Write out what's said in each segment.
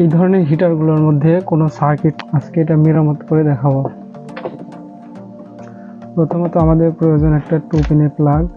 এই ধরনের হিটারগুলোর মধ্যে কোনো সার্কিট আজকে এটা মেরামত করে দেখাবো। প্রথমত আমাদের প্রয়োজন একটা টু পিনের প্লাগ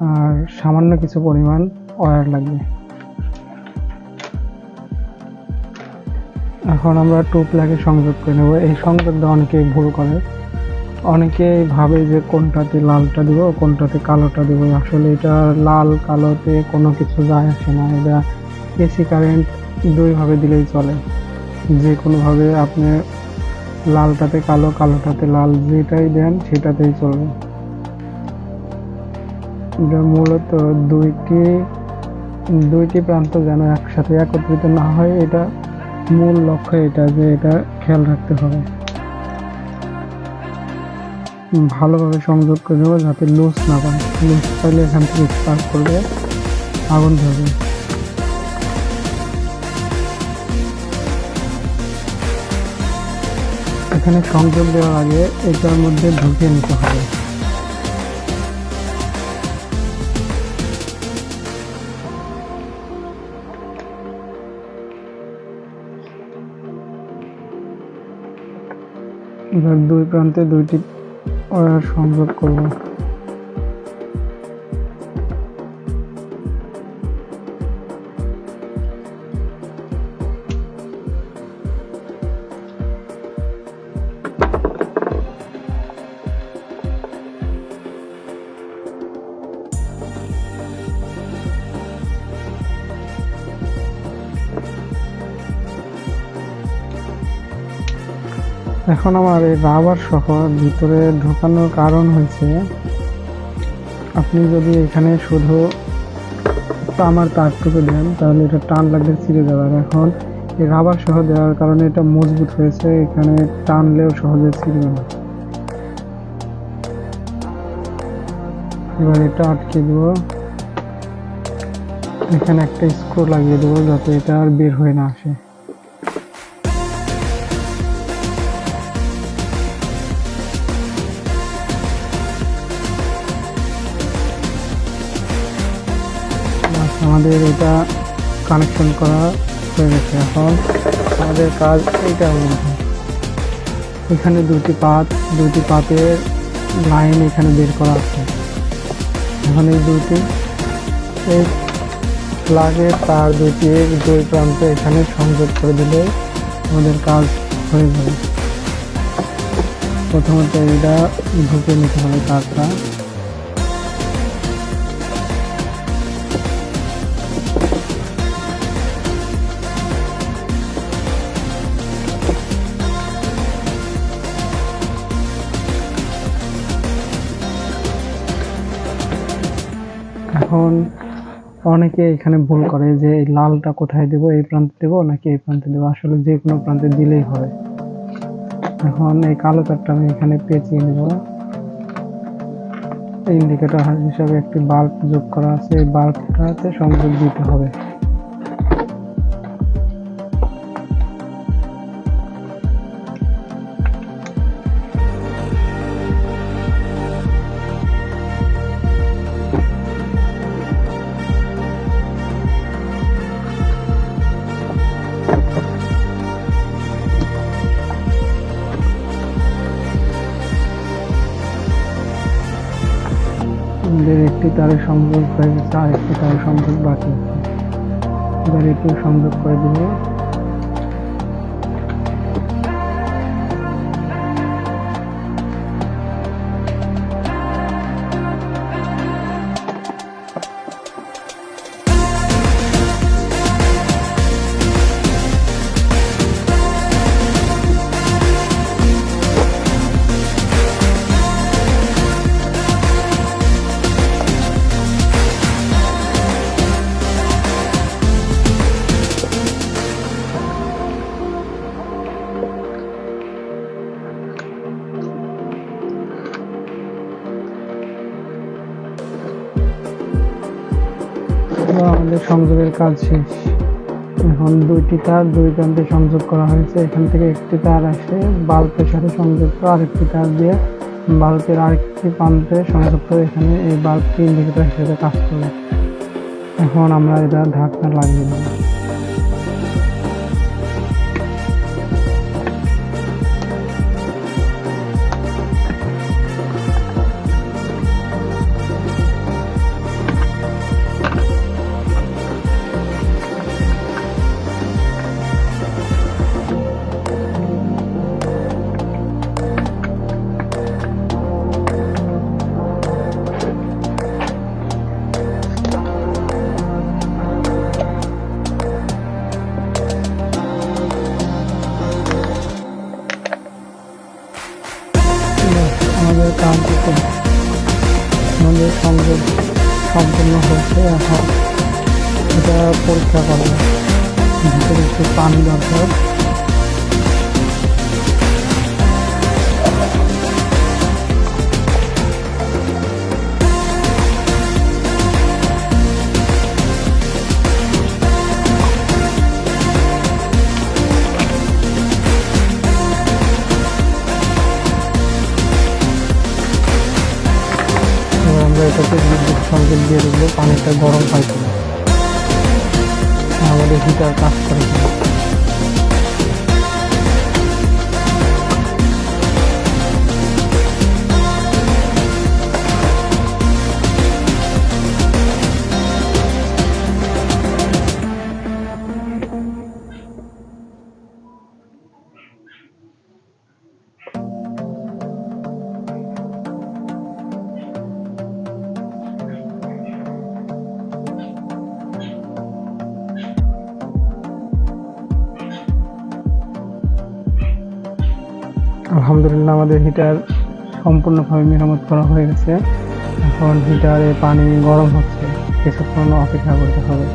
আর সামান্য কিছু পরিমাণ ওয়্যার লাগবে। এখন আমরা টু প্লাগে সংযোগ করে নেব। এই সংযোগটা অনেকেই ভুল করে। অনেকেই ভাবে যে কোনটাতে লালটা দিব, কোনটাতে কালোটা দিব। আসলে এটা লাল, কালোতে কোনো কিছু যায়, আসে না। এটা এসি কারেন্ট দুইভাবে দিলেই চলে। যে কোনোভাবে আপনি লালটাতে কালো, কালোটাতে লাল যেটাই দেন সেটাতেই চলবে। এটা মূলত দুইটি দুইটি প্রান্ত যেন একসাথে একত্রিত না হয়, এটা মূল লক্ষ্য এটা যে এটা খেয়াল রাখতে হবে। ভালোভাবে সংযোগ করে দেবো যাতে লুজ না পায় লুজ পাইলে এখান থেকে স্পার্ক করবে, আগুন ধরবে। এখানে সংযোগ দেওয়ার আগে এটার মধ্যে ঢুকিয়ে নিতে হবে। দুই প্রান্তে দুইটি সংযোগ করব। এখন আমার এই রাবার সহ ভিতরে ঢোকানোর কারণ হয়েছে, আপনি যদি এখানে শুধু তামার তারটুকু দেন, তাহলে এটা টান লাগলে ছিঁড়ে যাবে। এখন এই রাবার সহ দেওয়ার কারণে এটা মজবুত হয়েছে, এখানে টানলেও সহজে ছিঁড়বে না। এবার এটা আটকে দেব। এখানে একটা স্ক্রু লাগিয়ে দেবো যাতে এটা আর বের হয়ে না আসে। আমাদের এটা কানেকশন করা হয়ে গেছে। এখন আমাদের কাজ মধ্যে এখানে দুটি পাত, দুটি পাতের লাইন এখানে বের করা আছে। এখন এই দুটি, এই প্লাগের তার দুটি দুই প্রান্তে এখানে সংযোগ করে দিলে আমাদের কাজ হয়ে যাবে। প্রথমত এটা ঢুকে নিতে হবে তারটা। এখন অনেকে এখানে ভুল করে যে এই লালটা কোথায় দেবো, এই প্রান্তে দেবো নাকি এই প্রান্তে দেবো? আসলে যে কোনো প্রান্তে দিলেই হবে। এখন এই কালো তারটা আমি এখানে পেঁচিয়ে নেব। ইন্ডিকেটর হিসাবে একটি বাল্ব যোগ করা আছে। এই বাল্বটাতে সংযোগ দিতে হবে। আমাদের একটি তারের সংযোগ হয়ে গেছে, আর একটি তারের সংযোগ বাকি এবার এটিও সংযোগ করে দেবো সংযোগের কাজ শেষ। এখন দুইটি তার, দুই প্রান্তে সংযোগ করা হয়েছে। এখান থেকে একটি তার আসে, বাল্বের সাথে সংযুক্ত আরেকটি তার দিয়ে বাল্বের আরেকটি প্রান্তে সংযুক্ত। এখানে এই বাল্বটি ইন্ডিকেটার হিসেবে কাজ করে। এখন আমরা এটা ঢাকনা লাগিয়ে দেবো। পরীক্ষা করব। ভিতরে একটু পানি দরকার। আমরা এটাকে বিদ্যুৎ সংযোগ দিয়ে দেবো পানিটা গরম কিনা। আমাদের হিটার কাজ করে আলহামদুলিল্লাহ আমাদের হিটার সম্পূর্ণভাবে মেরামত করা হয়ে গেছে। এখন হিটারে পানি গরম হচ্ছে। কিছুক্ষণ অপেক্ষা করতে হবে।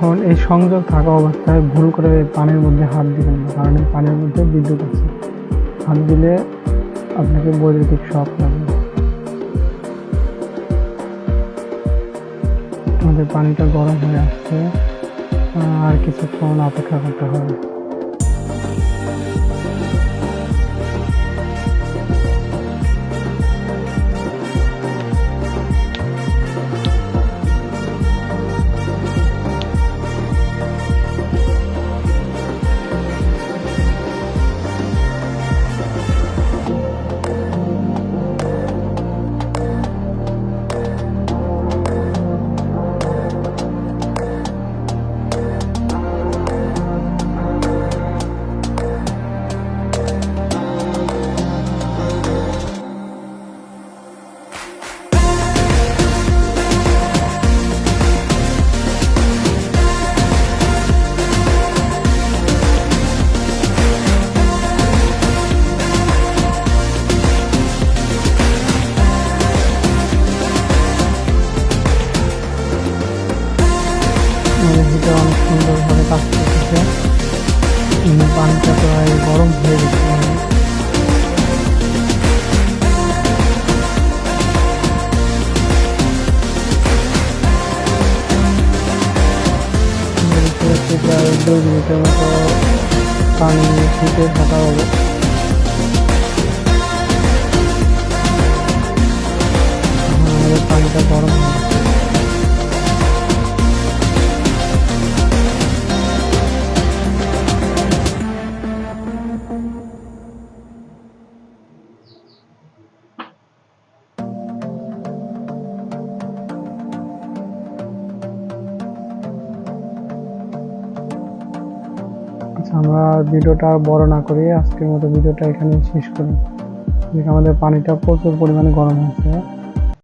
এখন এই সংযোগ থাকা অবস্থায় ভুল করে পানির মধ্যে হাত দিবেন না, কারণ এই পানির মধ্যে বিদ্যুৎ আছে। হাত দিলে আপনাকে বৈদ্যুতিক শক লাগবে। আমাদের পানিটা গরম হয়ে আসছে, আর কিছুক্ষণ অপেক্ষা করতে হবে। হিটার অনেক সুন্দরভাবে কাজ করতেছে পানিটা প্রায় গরম হয়ে গেছে। প্রায় দুই মিনিটের মতো পানি ফুটে থাকা পানিটা গরম হয়ে আমরা ভিডিওটা বড় না করি আজকের মতো ভিডিওটা এখানে শেষ করি। আমাদের পানিটা প্রচুর পরিমাণে গরম হয়েছে।